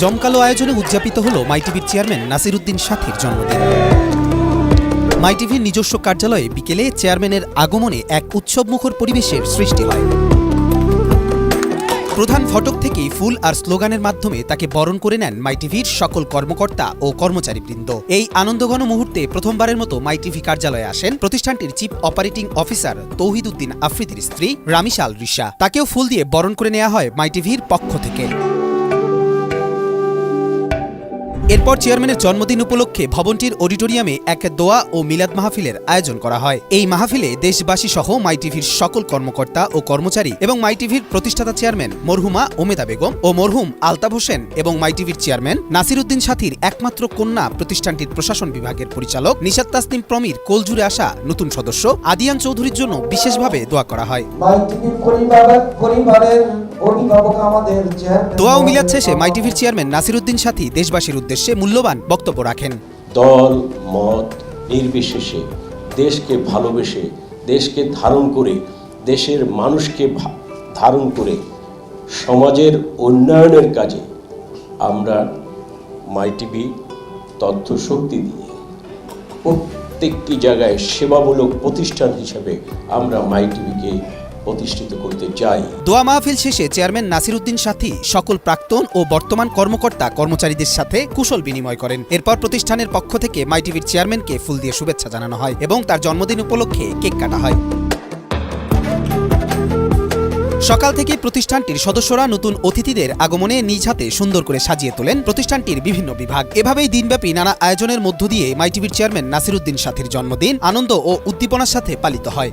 জমকালো আয়োজনে উদযাপিত হল মাইটিভির চেয়ারম্যান নাসিরুদ্দিন সাথীর জন্মদিন। মাইটিভির নিজস্ব কার্যালয়ে বিকেলে চেয়ারম্যানের আগমনে এক উৎসবমুখর পরিবেশের সৃষ্টি হয়। প্রধান ফটক থেকেই ফুল আর স্লোগানের মাধ্যমে তাকে বরণ করে নেন মাইটিভির সকল কর্মকর্তা ও কর্মচারীবৃন্দ। এই আনন্দঘন মুহূর্তে প্রথমবারের মতো মাইটিভি কার্যালয়ে আসেন প্রতিষ্ঠানটির chief operating officer Touhid Uddin আফ্রিদির স্ত্রী রামিশাল রিশা। তাকেও ফুল দিয়ে বরণ করে নেওয়া হয় মাইটিভির পক্ষ থেকে। এরপর চেয়ারম্যানের জন্মদিন উপলক্ষে ভবনটির অডিটোরিয়ামে এক দোয়া ও মিলাদ মাহফিলের আয়োজন করা হয়। এই মাহফিলে দেশবাসী সহ মাই টিভির সকল কর্মকর্তা ও কর্মচারী এবং মাই টিভির প্রতিষ্ঠাতা চেয়ারম্যান মরহুমা ওমেদা বেগম ও মরহুম আলতাফ হোসেন এবং মাই টিভির চেয়ারম্যান নাসিরুদ্দিন সাথীর একমাত্র কন্যা প্রতিষ্ঠানটির প্রশাসন বিভাগের পরিচালক নিশাত তাসনিম প্রমির কোলজুড়ে আসা নতুন সদস্য আদিয়ান চৌধুরীর জন্য বিশেষভাবে দোয়া করা হয়। দোয়া ও মিলাদ শেষে মাই টিভির চেয়ারম্যান নাসিরুদ্দিন সাথী দেশবাসীর উদ্দেশ্যে মূল্যবান বক্তব্য রাখেন। দল মত নির্বিশেষে দেশকে ভালোবেসে দেশকে ধারণ করে দেশের মানুষকে ধারণ করে সমাজের উন্নয়নের কাজে আমরা মাইটিভি তথ্য শক্তি দিয়ে প্রত্যেকটি জায়গায় সেবামূলক প্রতিষ্ঠান হিসেবে আমরা মাইটিভিকে প্রতিষ্ঠিত করতে চাই। দোয়া মাহফিল শেষে চেয়ারম্যান নাসিরুদ্দিন সাথী সকল প্রাক্তন ও বর্তমান কর্মকর্তা কর্মচারীদের সাথে কুশল বিনিময় করেন। এরপর প্রতিষ্ঠানের পক্ষ থেকে মাইটিভির চেয়ারম্যানকে ফুল দিয়ে শুভেচ্ছা জানানো হয় এবং তার জন্মদিন উপলক্ষে কেক কাটা হয়। সকাল থেকে প্রতিষ্ঠানটির সদস্যরা নতুন অতিথিদের আগমনে নিজ হাতে সুন্দর করে সাজিয়ে তোলেন প্রতিষ্ঠানটির বিভিন্ন বিভাগ। এভাবেই দিনব্যাপী নানা আয়োজনের মধ্য দিয়ে মাইটিভির চেয়ারম্যান নাসিরুদ্দিন সাথীর জন্মদিন আনন্দ ও উদ্দীপনার সাথে পালিত হয়।